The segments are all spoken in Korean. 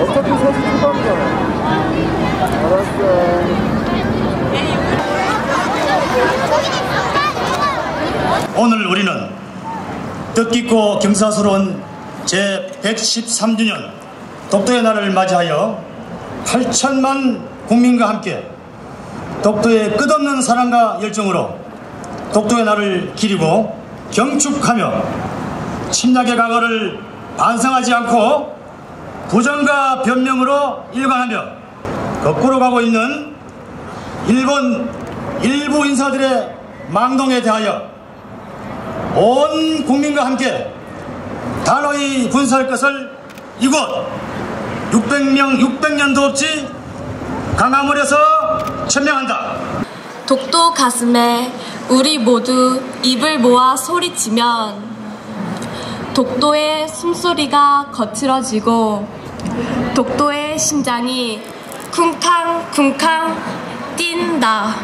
어차피 사진 초반이잖아. 알았어. 오늘 우리는 뜻깊고 경사스러운 제113주년 독도의 날을 맞이하여 8천만 국민과 함께 독도의 끝없는 사랑과 열정으로 독도의 날을 기리고 경축하며 침략의 과거를 반성하지 않고 부정과 변명으로 일관하며 거꾸로 가고 있는 일본 일부 인사들의 망동에 대하여 온 국민과 함께 단호히 분사할 것을 이곳 600명 600년도 없지 강화문에서 천명한다. 독도 가슴에 우리 모두 입을 모아 소리치면 독도의 숨소리가 거칠어지고 독도의 심장이 쿵쾅쿵쾅 뛴다.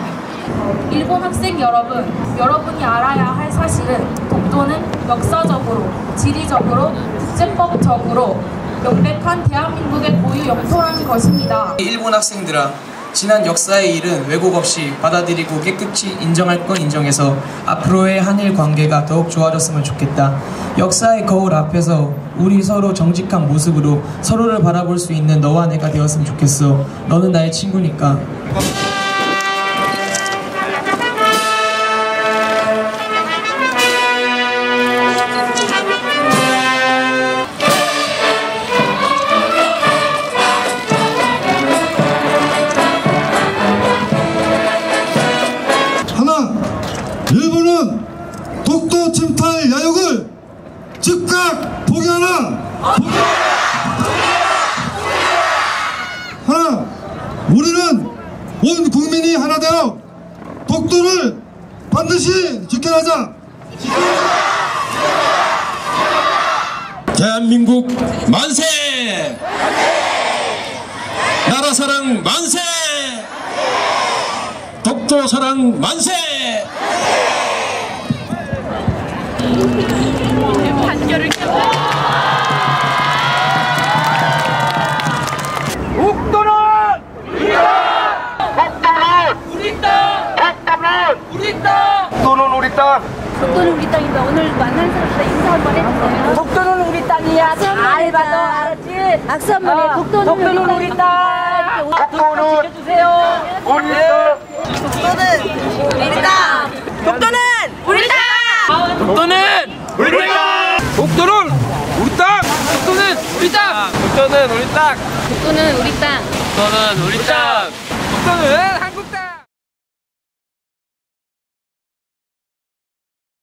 일본 학생 여러분, 여러분이 알아야 할 사실은 독도는 역사적으로, 지리적으로, 국제법적으로 명백한 대한민국의 고유 영토라는 것입니다. 일본 학생들아 지난 역사의 일은 왜곡 없이 받아들이고 깨끗이 인정할 건 인정해서 앞으로의 한일 관계가 더욱 좋아졌으면 좋겠다. 역사의 거울 앞에서 우리 서로 정직한 모습으로 서로를 바라볼 수 있는 너와 내가 되었으면 좋겠어. 너는 나의 친구니까. 침탈 야욕을 즉각 포기하라! 하나, 우리는 온 국민이 하나 되어 독도를 반드시 지켜나자! 대한민국 만세! 나라 사랑 만세! 독도 사랑 만세! 독도는 우리 땅! 우리 땅! 독도는 우리 땅! 독도는 우리 땅! 독도는 우리 땅인데 오늘 만난 사람들 인사 한번 해주세요. 독도는 우리 땅이야. 잘 봐도 알았지? 악수 한번 해. 독도는, 독도는 우리 땅. 독도는 우리 땅! 독도는 우리 땅! 독도는 우리 땅! 독도는 우리 땅! 독도는 우리 땅! 독도는 우리 땅. 독도는 우리 땅! 독도는